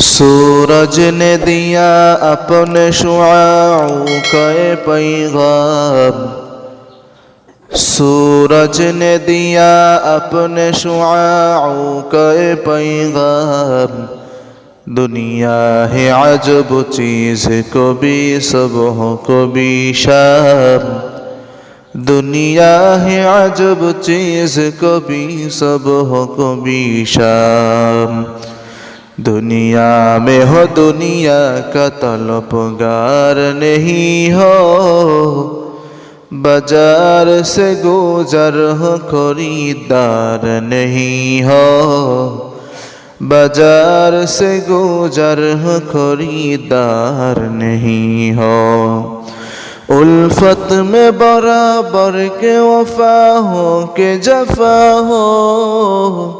सूरज ने दिया अपने शुआओं के पैगाम। सूरज ने दिया अपने शुआओं के पैगाम। दुनिया है अजब चीज़ को भी सुबह को भी शाम। दुनिया है अजब चीज़ को भी सुबह को भी शाम। दुनिया में हो, दुनिया का तलबगार नहीं हो। बाज़ार से गुजर हो, खरीदार नहीं हो। बाज़ार से गुजर हो, खरीदार नहीं हो। उल्फत में बराबर के वफा हो, के जफा हो।